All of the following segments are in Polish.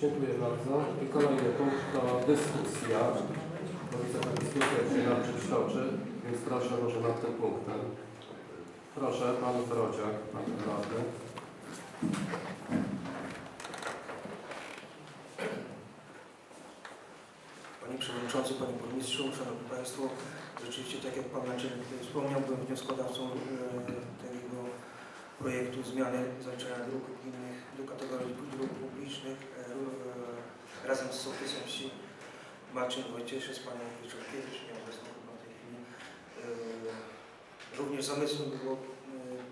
Dziękuję bardzo. I kolejny punkt to dyskusja. Bo widzę, że dyskusja się nam toczy, więc proszę może nad tym punktem. Proszę, pan Wrodziak, pan radny. Panie Przewodniczący, Panie Burmistrzu, Szanowni Państwo, rzeczywiście tak jak Pan Naczelnik wspomniał, byłem wnioskodawcą e, tego projektu zmiany zaliczenia dróg gminnych do kategorii dróg publicznych e, e, razem z sołtysem wsi Marcin Wojcieszy, z Panią Wieczorkiewicz, nieobecną chyba w tej chwili. E, Również zamysłem było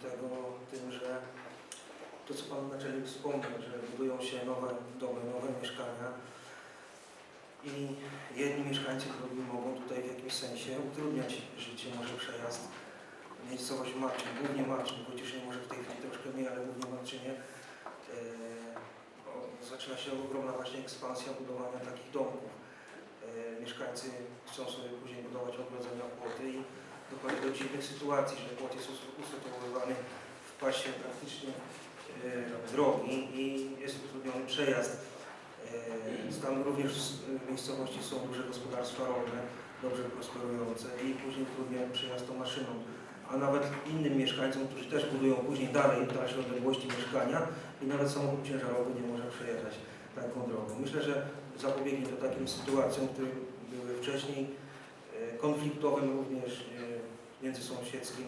tego tym, że to co Pan Naczelnik wspomniał, że budują się nowe domy, nowe mieszkania, i jedni mieszkańcy drugi mogą tutaj w jakimś sensie utrudniać życie, może przejazd. Miejscowość Marczyn, głównie Marczyn, chociaż nie może w tej chwili troszkę mniej, ale głównie Marczynie. E, zaczyna się ogromna właśnie ekspansja budowania takich domków. E, mieszkańcy chcą sobie później budować ogrodzenia płoty i dochodzi do dziwnych sytuacji, że płot jest us- usytuowywany w pasie praktycznie e, drogi i jest utrudniony przejazd. E, Tam również w miejscowości są duże gospodarstwa rolne, dobrze prosperujące i później trudniej przejazd tą maszyną. A nawet innym mieszkańcom, którzy też budują później dalej w dalszej odległości mieszkania i nawet samochód ciężarowy nie może przejechać taką drogą. Myślę, że zapobiegnie to takim sytuacjom, które były wcześniej, e, konfliktowym również e, międzysąsiedzkim.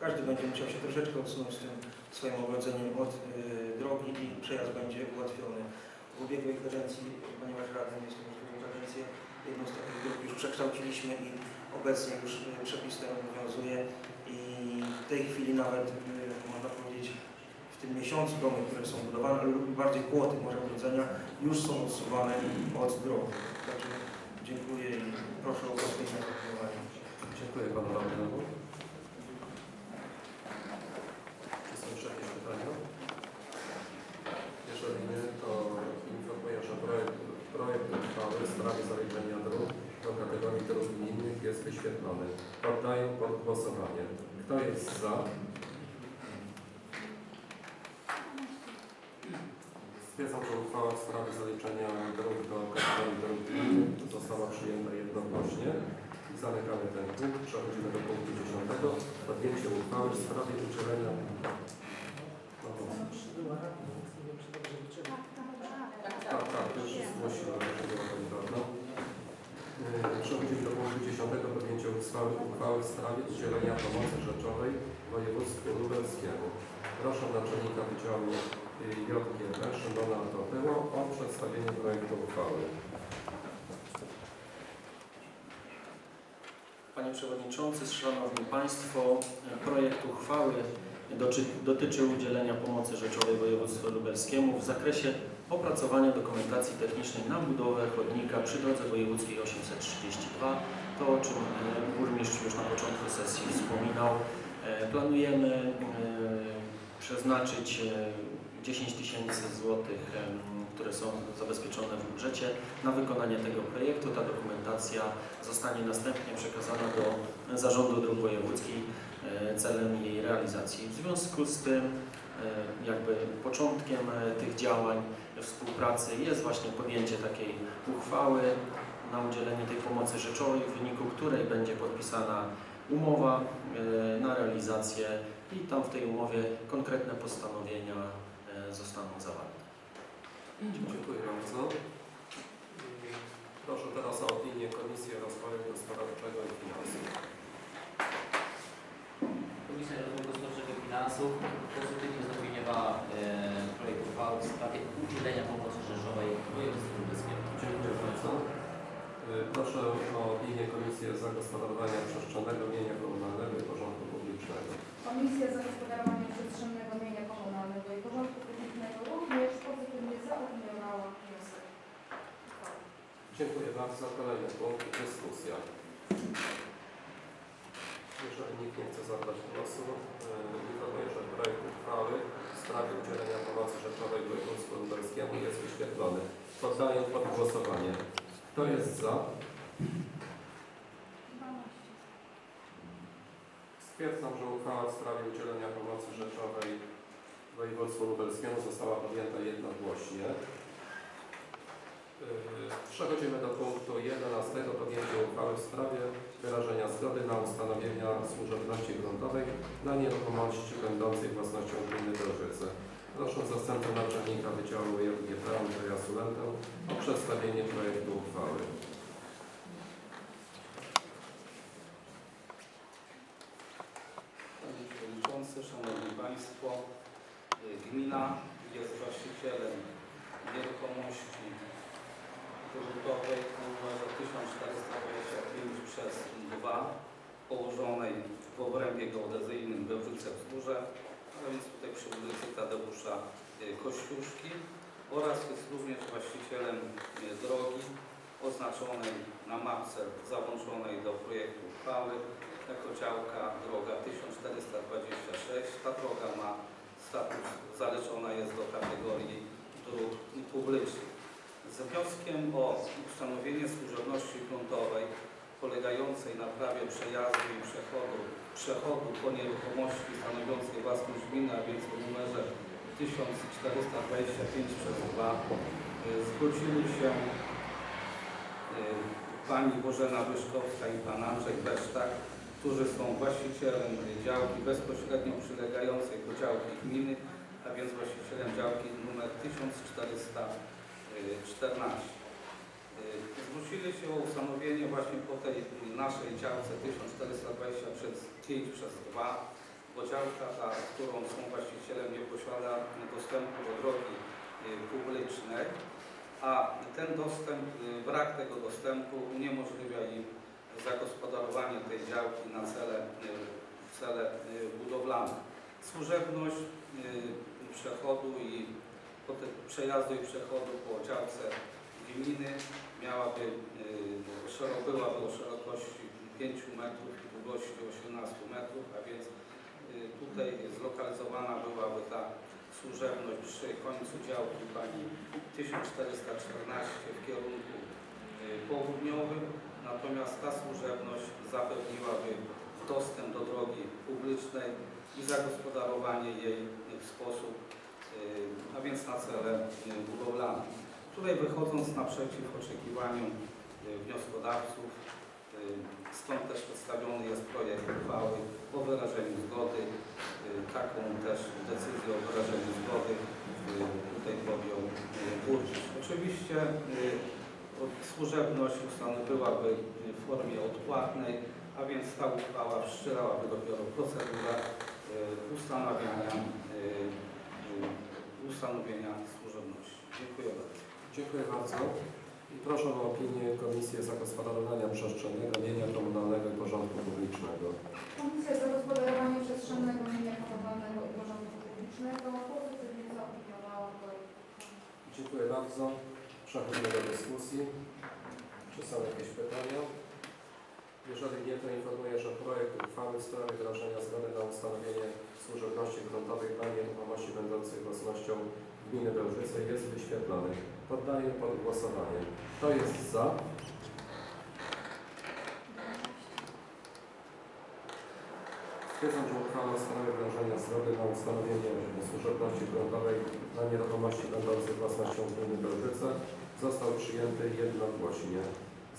Każdy będzie musiał się troszeczkę odsunąć tym swoim ogrodzeniem od e, drogi i przejazd będzie ułatwiony. W ubiegłej kadencji, ponieważ radnym jest drugą kadencję, jedną z takich grup już przekształciliśmy i obecnie już przepis ten obowiązuje w tej chwili nawet, y, można powiedzieć, w tym miesiącu domy, które są budowane, lub bardziej płoty może ogrodzenia, już są odsuwane od drogi. Także dziękuję i proszę o ułatwienie zaopiniowania. Dziękuję panu radnemu. Czy są jeszcze jakieś pytania? Jeżeli nie, to informuję, że projekt, projekt uchwały w sprawie zaliczenia dróg do kategorii dróg gminnych jest wyświetlony. Poddaję pod głosowanie. Kto jest za? Stwierdzam, że uchwała w sprawie zaliczenia dróg do kategorii dróg gminnych została przyjęta jednogłośnie. Zamykamy ten punkt. Przechodzimy do punktu 10. Podjęcie uchwały w sprawie udzielenia Tak, tak, już zgłosiłem. Yy, Przechodzimy do punktu 10. Uchwały, uchwały w sprawie udzielenia pomocy rzeczowej województwu lubelskiemu. Proszę naczelnika Wydziału yy, JGB Szymona Totyło o przedstawienie projektu uchwały. Panie Przewodniczący, Szanowni Państwo, projekt uchwały dotyczy udzielenia pomocy rzeczowej województwu lubelskiemu w zakresie opracowania dokumentacji technicznej na budowę chodnika przy drodze wojewódzkiej 832. To, o czym e, burmistrz już na początku sesji wspominał. E, Planujemy e, przeznaczyć e, 10 tysięcy złotych, które są zabezpieczone w budżecie na wykonanie tego projektu. Ta dokumentacja zostanie następnie przekazana do Zarządu Dróg Wojewódzkich celem jej realizacji. W związku z tym jakby początkiem tych działań współpracy jest właśnie podjęcie takiej uchwały na udzielenie tej pomocy rzeczowej, w wyniku której będzie podpisana umowa e, na realizację i tam w tej umowie konkretne postanowienia e, zostaną zawarte. Dziękuję bardzo. Proszę teraz o opinię Komisji Rozwoju Gospodarczego i Finansów. Komisja Rozwoju Gospodarczego i Finansów pozytywnie zaopiniowała e, projekt uchwały w sprawie udzielenia pomocy rzeczowej województwu lubelskiemu. Dziękuję bardzo. Yy, Proszę o opinię Komisji Zagospodarowania Przestrzennego Mienia Komunalnego i Porządku Publicznego. Komisja Zagospodarowania Przestrzennego Mienia Komunalnego i Porządku Publicznego również pozytywnie zaopiniowała wniosek. Dziękuję bardzo. Kolejny punkt. Dyskusja. Jeżeli nikt nie chce zabrać głosu, yy, informuję, że projekt uchwały w sprawie udzielenia pomocy rzeczowej województwu lubelskiemu jest wyświetlony. Poddaję pod głosowanie. Kto jest za? Stwierdzam, że uchwała w sprawie udzielenia pomocy rzeczowej województwu lubelskiemu została podjęta jednogłośnie. Przechodzimy do punktu 11. Podjęcie uchwały w sprawie wyrażenia zgody na ustanowienia służebności gruntowej dla nieruchomości będących własnością gminy Drzeżyce. Proszę zastępcę naczelnika Wydziału JGP Andrzeja Sulentę o przedstawienie projektu uchwały. Panie Przewodniczący, Szanowni Państwo, gmina jest właścicielem nieruchomości gruntowej numerze 1425 przez 2 położonej w obrębie geodezyjnym Bełżyce Wzgórze, a tutaj przy ulicy Tadeusza y, Kościuszki oraz jest również właścicielem y, drogi oznaczonej na mapce załączonej do projektu uchwały jako działka droga 1426. Ta droga ma status, zaliczona jest do kategorii dróg publicznych. Z wnioskiem o ustanowienie służebności gruntowej polegającej na prawie przejazdu i przechodu, przechodu po nieruchomości stanowiącej własność gminy, a więc o numerze 1425 przez 2 y, zwrócili się y, pani Bożena Wyszkowska i pan Andrzej Besztak, którzy są właścicielem działki bezpośrednio przylegającej do działki gminy, a więc właścicielem działki numer 1414. Y, Zwrócili się o ustanowienie właśnie po tej naszej działce 1425 przez 2, bo działka ta, którą są właścicielem nie posiada dostępu do drogi y, publicznej, a ten dostęp, y, brak tego dostępu uniemożliwia im zagospodarowanie tej działki na cele, y, cele y, budowlane. Służebność y, przechodu i przejazdu i przechodu po działce gminy miałaby, szero- byłaby o szerokości 5 metrów i długości 18 metrów, a więc y, tutaj zlokalizowana byłaby ta służebność przy końcu działki pani 1414 w kierunku y, południowym, natomiast ta służebność zapewniłaby dostęp do drogi publicznej i zagospodarowanie jej w sposób, a więc na cele budowlane. Tutaj wychodząc naprzeciw oczekiwaniom y, wnioskodawców, y, stąd też przedstawiony jest projekt uchwały o wyrażeniu zgody. Y, Taką też decyzję o wyrażeniu zgody tutaj podjął burmistrz. Oczywiście służebność ustanowiłaby w formie odpłatnej, a więc ta uchwała wszczęłaby dopiero procedurę ustanawiania, ustanowienia służebności. Dziękuję bardzo. Dziękuję bardzo. I proszę o opinię Komisji Zagospodarowania Przestrzennego, Mienia Komunalnego i Porządku Publicznego. Komisja Zagospodarowania Przestrzennego Mienia Komunalnego i Porządku Publicznego pozytywnie zaopiniowała projekt. Dziękuję bardzo. Przechodzimy do dyskusji. Czy są jakieś pytania? Jeżeli nie, to informuję, że projekt uchwały w sprawie wyrażenia zgody na ustanowienie służebności gruntowej dla nieruchomości będących własnością gminy Bełżyce jest wyświetlony. Poddaję pod głosowanie. Kto jest za? Stwierdzam, że uchwała w sprawie wyrażenia zgody na ustanowienie służebności gruntowej dla nieruchomości będących własnością gminy Bełżyce został przyjęty jednogłośnie.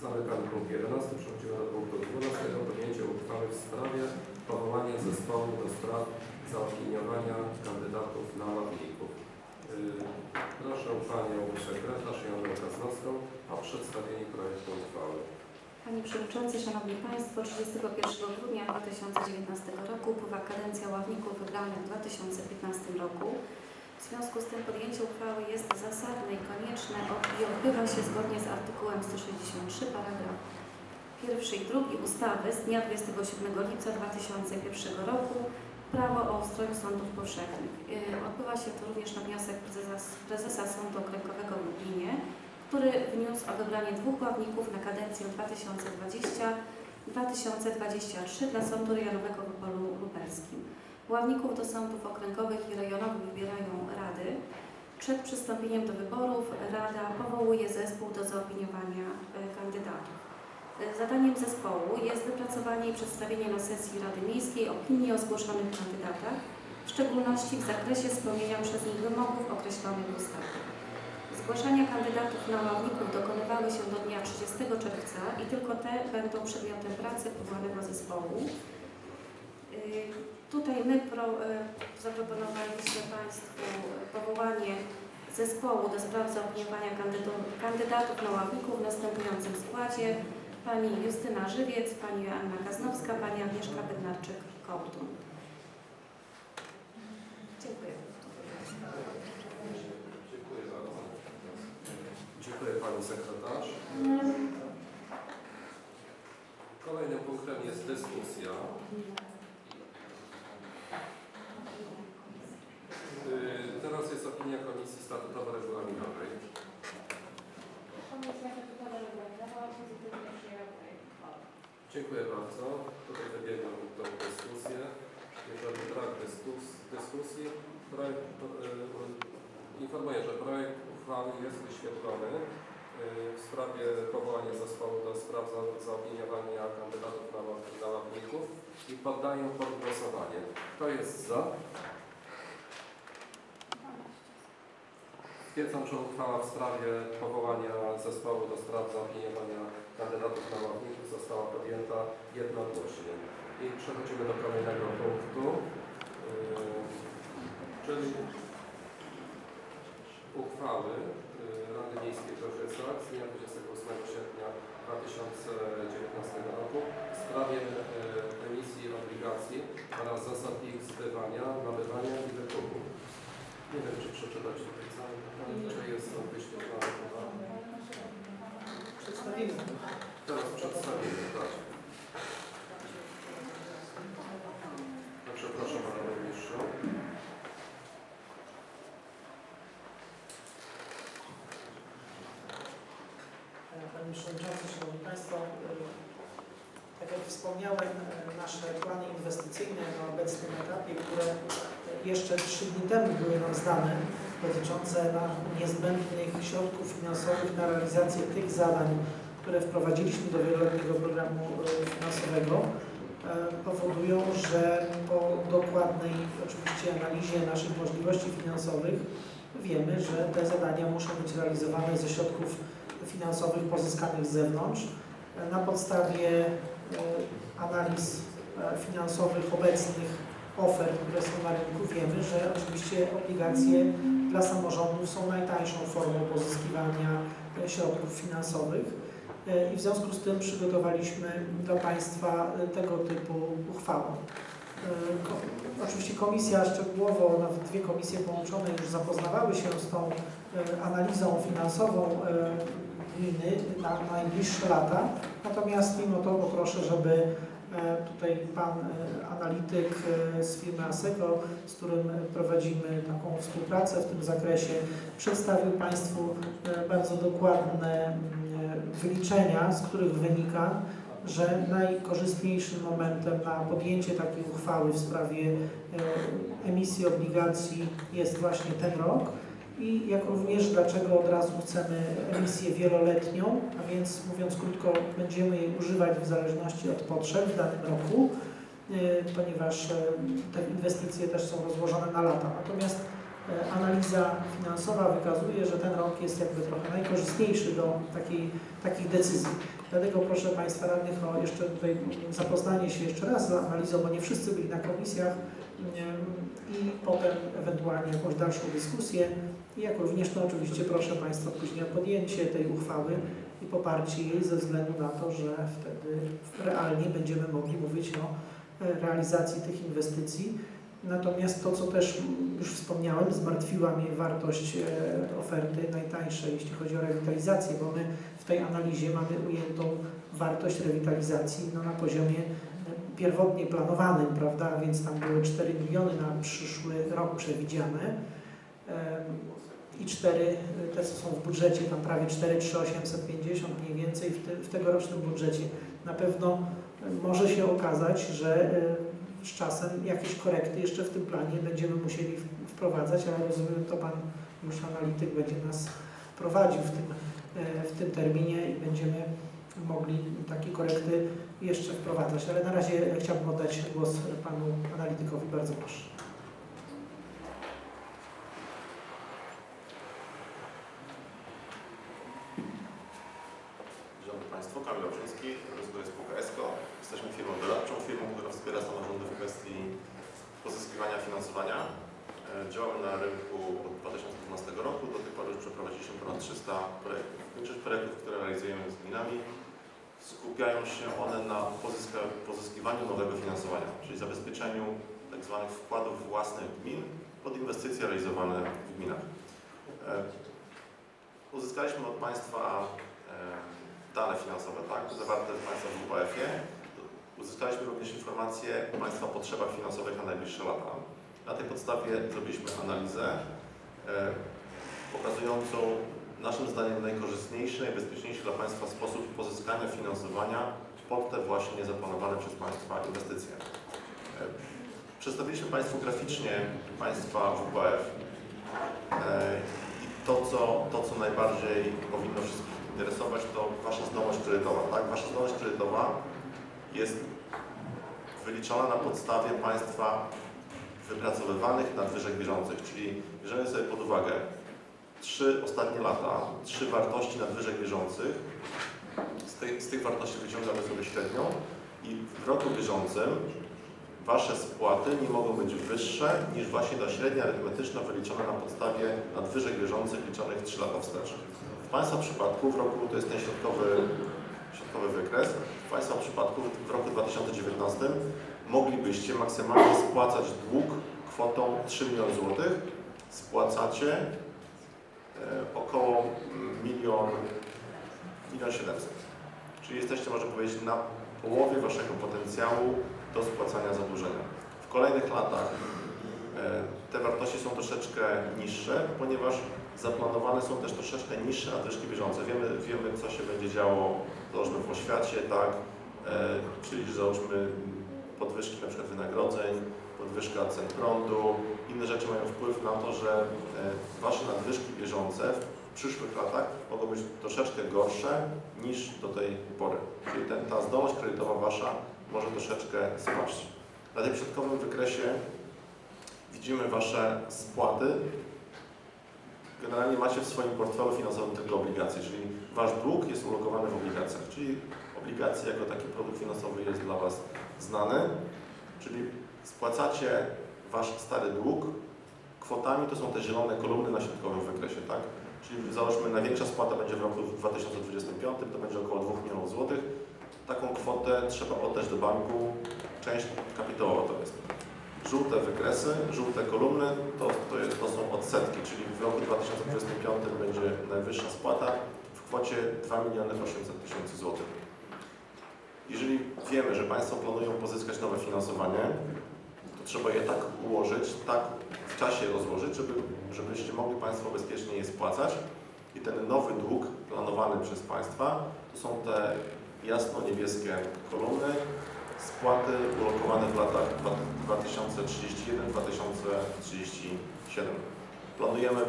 Zamykamy punkt 11. Przechodzimy do punktu 12. Podjęcie uchwały w sprawie powołania zespołu do spraw zaopiniowania kandydatów na ławników. Proszę Panią Sekretarz Joannę Kaznowską o przedstawienie projektu uchwały. Panie Przewodniczący, Szanowni Państwo, 31 grudnia 2019 roku upływa kadencja ławników wybranych w 2015 roku. W związku z tym podjęcie uchwały jest zasadne i konieczne i odbywa się zgodnie z artykułem 163 paragraf pierwszy i drugi ustawy z dnia 27 lipca 2001 roku Prawo o ustroju sądów powszechnych. Yy, Odbywa się to również na wniosek prezesa, prezesa Sądu Okręgowego w Lublinie, który wniósł o wybranie dwóch ławników na kadencję 2020-2023 dla Sądu Rejonowego w Opolu Lubelskim. Ławników do sądów okręgowych i rejonowych wybierają rady. Przed przystąpieniem do wyborów Rada powołuje zespół do zaopiniowania e, kandydatów. Zadaniem zespołu jest wypracowanie i przedstawienie na sesji Rady Miejskiej opinii o zgłoszonych kandydatach, w szczególności w zakresie spełnienia przez nich wymogów określonych w ustawie. Zgłaszania kandydatów na ławników dokonywały się do dnia 30 czerwca i tylko te będą przedmiotem pracy powołanego zespołu. Y, Tutaj my pro, y, zaproponowaliśmy Państwu powołanie zespołu do spraw zaopiniowania kandydatów na ławników w następującym składzie. Pani Justyna Żywiec, Pani Anna Kaznowska, Pani Agnieszka Bednarczyk-Kołtun. Dziękuję. Dziękuję bardzo. Dziękuję Pani Sekretarz. Kolejnym punktem jest dyskusja. Yy, Teraz jest opinia Komisji Statutowo-Regulaminowej. Komisja Statutowa Regulaminowa pozytywnie. Dziękuję bardzo. Tutaj wybiegam tą dyskusję. Jeżeli brak dyskus, dyskusji, projekt, yy, informuję, że projekt uchwały jest wyświetlony yy, w sprawie powołania zespołu do spraw za, zaopiniowania kandydatów na, na ławników i poddaję pod głosowanie. Kto jest za? Stwierdzam, że uchwała w sprawie powołania zespołu do spraw zaopiniowania kandydatów na ławników została podjęta jednogłośnie. I przechodzimy do kolejnego punktu, yy, czyli uchwały yy, Rady Miejskiej w Rożycach z dnia 28 sierpnia 2019 roku w sprawie yy, emisji obligacji oraz zasad ich zbywania, nabywania i wykupu. Nie wiem, czy przeczytać tutaj cały dokument, czy jest to wyświetlone chyba. Teraz przedstawimy, tak. Także proszę Pana Burmistrzu. Panie Przewodniczący, Szanowni Państwo, tak jak wspomniałem, nasze plany inwestycyjne na obecnym etapie, które jeszcze trzy dni temu były nam zdane, dotyczące niezbędnych środków finansowych na realizację tych zadań, które wprowadziliśmy do wieloletniego programu e, finansowego, e, powodują, że po dokładnej oczywiście analizie naszych możliwości finansowych wiemy, że te zadania muszą być realizowane ze środków finansowych pozyskanych z zewnątrz. E, Na podstawie analiz finansowych obecnych ofert, które są na rynku, wiemy, że oczywiście obligacje dla samorządów są najtańszą formą pozyskiwania środków finansowych i w związku z tym przygotowaliśmy dla Państwa e, tego typu uchwałę. E, Oczywiście komisja szczegółowo, nawet dwie komisje połączone już zapoznawały się z tą e, analizą finansową e, gminy na najbliższe lata. Natomiast mimo to poproszę, żeby e, tutaj pan e, analityk e, z firmy ASECO, z którym prowadzimy taką współpracę w tym zakresie, przedstawił Państwu e, bardzo dokładne mm, wyliczenia, z których wynika, że najkorzystniejszym momentem na podjęcie takiej uchwały w sprawie e, emisji obligacji jest właśnie ten rok i jak również dlaczego od razu chcemy emisję wieloletnią, a więc mówiąc krótko, będziemy jej używać w zależności od potrzeb w danym roku, e, ponieważ e, te inwestycje też są rozłożone na lata. Natomiast analiza finansowa wykazuje, że ten rok jest jakby trochę najkorzystniejszy do takiej, takich decyzji. Dlatego proszę Państwa radnych o jeszcze tutaj zapoznanie się jeszcze raz z analizą, bo nie wszyscy byli na komisjach em, i potem ewentualnie jakąś dalszą dyskusję. Jak również to oczywiście proszę Państwa później o podjęcie tej uchwały i poparcie jej ze względu na to, że wtedy realnie będziemy mogli mówić o e, realizacji tych inwestycji. Natomiast to, co też już wspomniałem, zmartwiła mnie wartość e, oferty najtańszej, jeśli chodzi o rewitalizację, bo my w tej analizie mamy ujętą wartość rewitalizacji no, na poziomie e, pierwotnie planowanym, prawda, więc tam były 4 miliony na przyszły rok przewidziane i 4, te co są w budżecie, tam prawie 4 850 mniej więcej w, te, w tegorocznym budżecie. Na pewno e, może się okazać, że e, z czasem jakieś korekty jeszcze w tym planie będziemy musieli wprowadzać, ale rozumiem, to Pan już analityk będzie nas prowadził w tym, e, w tym terminie i będziemy mogli takie korekty jeszcze wprowadzać. Ale na razie chciałbym oddać głos Panu analitykowi. Bardzo proszę. Działamy na rynku od 2012 roku. Do tej pory przeprowadziliśmy ponad 300 projektów. Większość projektów, które realizujemy z gminami, skupiają się one na pozyskiwaniu nowego finansowania, czyli zabezpieczeniu tzw. wkładów własnych gmin pod inwestycje realizowane w gminach. E, Uzyskaliśmy od Państwa e, dane finansowe, tak, zawarte w Państwa w WPF-ie. Uzyskaliśmy również informacje o Państwa potrzebach finansowych na najbliższe lata. Na tej podstawie zrobiliśmy analizę e, pokazującą naszym zdaniem najkorzystniejszy, najbezpieczniejszy dla Państwa sposób pozyskania finansowania pod te właśnie zaplanowane przez Państwa inwestycje. E, Przedstawiliśmy Państwu graficznie Państwa WPF e, i to co, to, co najbardziej powinno wszystkich interesować, to Wasza zdolność kredytowa. Tak? Wasza zdolność kredytowa jest wyliczona na podstawie Państwa wypracowywanych nadwyżek bieżących, czyli bierzemy sobie pod uwagę trzy ostatnie lata, trzy wartości nadwyżek bieżących, z, tej, z tych wartości wyciągamy sobie średnią i w roku bieżącym Wasze spłaty nie mogą być wyższe niż właśnie ta średnia arytmetyczna wyliczona na podstawie nadwyżek bieżących liczonych 3 lata wstecz. W Państwa przypadku w roku, to jest ten środkowy, środkowy wykres, w Państwa przypadku w roku 2019 moglibyście maksymalnie spłacać dług kwotą 3 miliony złotych. Spłacacie e, około milion, milion 700. Czyli jesteście, można powiedzieć, na połowie Waszego potencjału do spłacania zadłużenia. W kolejnych latach e, te wartości są troszeczkę niższe, ponieważ zaplanowane są też troszeczkę niższe nadwyżki bieżące. Wiemy, wiemy co się będzie działo, załóżmy w oświacie, tak, e, czyli załóżmy podwyżki na przykład wynagrodzeń, podwyżka cen prądu, inne rzeczy mają wpływ na to, że e, Wasze nadwyżki bieżące w przyszłych latach mogą być troszeczkę gorsze niż do tej pory. Czyli ten, ta zdolność kredytowa Wasza może troszeczkę spaść. Na tym środkowym wykresie widzimy Wasze spłaty. Generalnie macie w swoim portfelu finansowym tylko obligacje, czyli Wasz dług jest ulokowany w obligacjach, czyli obligacje jako taki produkt finansowy jest dla Was znany, czyli spłacacie Wasz stary dług kwotami, to są te zielone kolumny na środkowym wykresie, tak? Czyli załóżmy największa spłata będzie w roku 2025, to będzie około 2 milionów złotych. Taką kwotę trzeba oddać do banku, część kapitałowa to jest. Żółte wykresy, żółte kolumny to, to, jest, to są odsetki, czyli w roku 2025 będzie najwyższa spłata w kwocie 2 miliony 800 tysięcy złotych. Jeżeli wiemy, że Państwo planują pozyskać nowe finansowanie, to trzeba je tak ułożyć, tak w czasie rozłożyć, żeby, żebyście mogli Państwo bezpiecznie je spłacać. I ten nowy dług planowany przez Państwa to są te jasno-niebieskie kolumny, spłaty ulokowane w latach 2031-2037. Planujemy,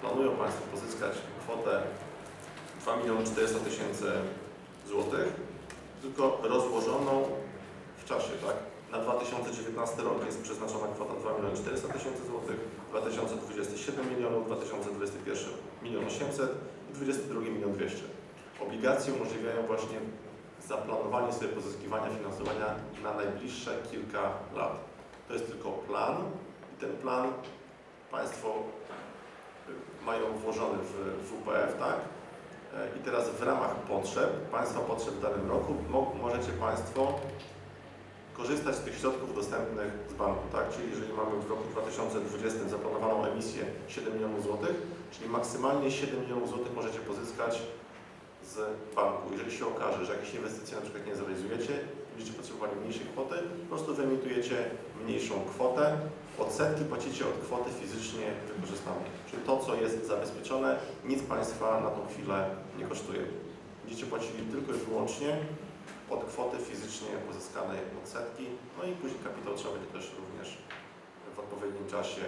planują Państwo pozyskać kwotę 2 miliony 400 tysięcy złotych, tylko rozłożoną w czasie, tak? Na 2019 rok jest przeznaczona kwota 2 miliony 400 tysięcy złotych, 2020 7 milionów, 2021 milion 800 i 2022 milion 200. Obligacje umożliwiają właśnie zaplanowanie sobie pozyskiwania finansowania na najbliższe kilka lat. To jest tylko plan i ten plan Państwo mają włożony w WPF, tak? E, I teraz w ramach potrzeb, Państwa potrzeb w danym roku, mo możecie Państwo korzystać z tych środków dostępnych z banku, tak? Czyli jeżeli mamy w roku 2020 zaplanowaną emisję 7 milionów złotych, czyli maksymalnie 7 milionów złotych możecie pozyskać z banku. Jeżeli się okaże, że jakieś inwestycje na przykład nie zrealizujecie, będziecie potrzebowali mniejszej kwoty, po prostu wyemitujecie mniejszą kwotę, odsetki płacicie od kwoty fizycznie wykorzystanej. Czyli to, co jest zabezpieczone, nic Państwa na tą chwilę nie kosztuje. Będziecie płacili tylko i wyłącznie od kwoty fizycznie pozyskanej odsetki, no i później kapitał trzeba będzie też również w odpowiednim czasie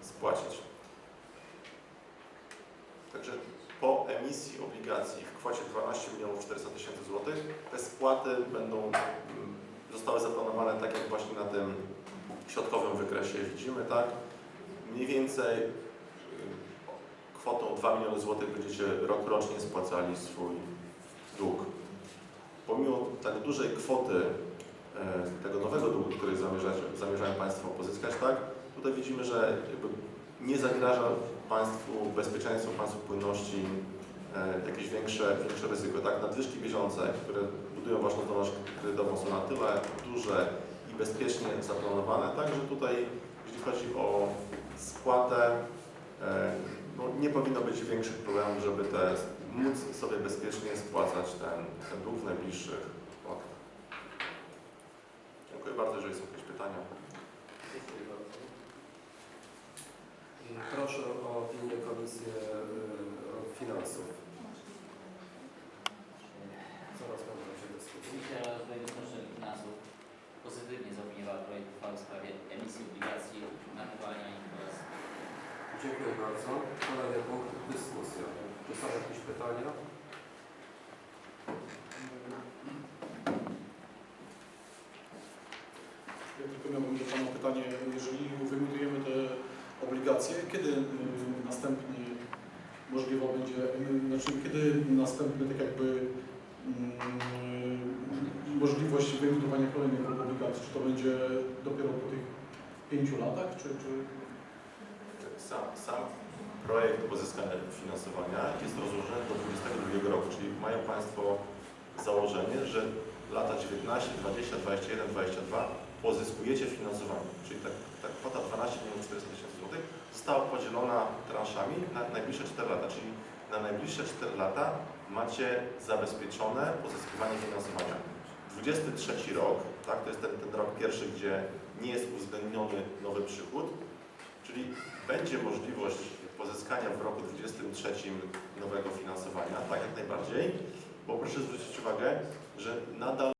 spłacić. Także po emisji obligacji w kwocie 12 milionów 400 tysięcy złotych te spłaty będą mm, zostały zaplanowane tak jak właśnie na tym środkowym wykresie widzimy, tak? Mniej więcej y, kwotą 2 miliony złotych będziecie rok rocznie spłacali swój dług. Pomimo tak dużej kwoty e, tego nowego długu, który zamierzają Państwo pozyskać, tak, tutaj widzimy, że nie zagraża Państwu bezpieczeństwu, Państwu płynności e, jakieś większe, większe ryzyko. Tak? Nadwyżki bieżące, które budują Waszą zdolność kredytową są na tyle duże i bezpiecznie zaplanowane, tak, że tutaj jeśli chodzi o spłatę, e, no, nie powinno być większych problemów, żeby te, móc sobie bezpiecznie spłacać ten, ten dług w najbliższych latach. Dziękuję bardzo, jeżeli są jakieś pytania. Dziękuję bardzo. Opinię Komisji y, Finansów. Zaraz będę się dyskutować. Komisja Rozwoju Gospodarczego i Finansów pozytywnie zaopiniowała projekt uchwały w sprawie emisji obligacji, nabywania ich oraz Dziękuję bardzo. Kolejny punkt, dyskusja. Czy są jakieś pytania? Ja tylko miałbym do Pana pytanie, jeżeli wyemitujemy te obligacje, kiedy następnie możliwa będzie, znaczy kiedy następny tak jakby mm, możliwość wyemitowania kolejnych obligacji, czy to będzie dopiero po tych pięciu latach, czy, czy? Sam, sam projekt pozyskania finansowania jest rozłożony do 2022 roku, czyli mają Państwo założenie, że lata 19, 20, 21, 22 pozyskujecie finansowanie, czyli ta, ta kwota 12 milionów 400 tysięcy złotych została podzielona transzami na najbliższe 4 lata, czyli na najbliższe 4 lata macie zabezpieczone pozyskiwanie finansowania. 23 rok, tak, to jest ten, ten rok pierwszy, gdzie nie jest uwzględniony nowy przychód, czyli będzie możliwość pozyskania w roku 2023 nowego finansowania, tak jak najbardziej, bo proszę zwrócić uwagę, że nadal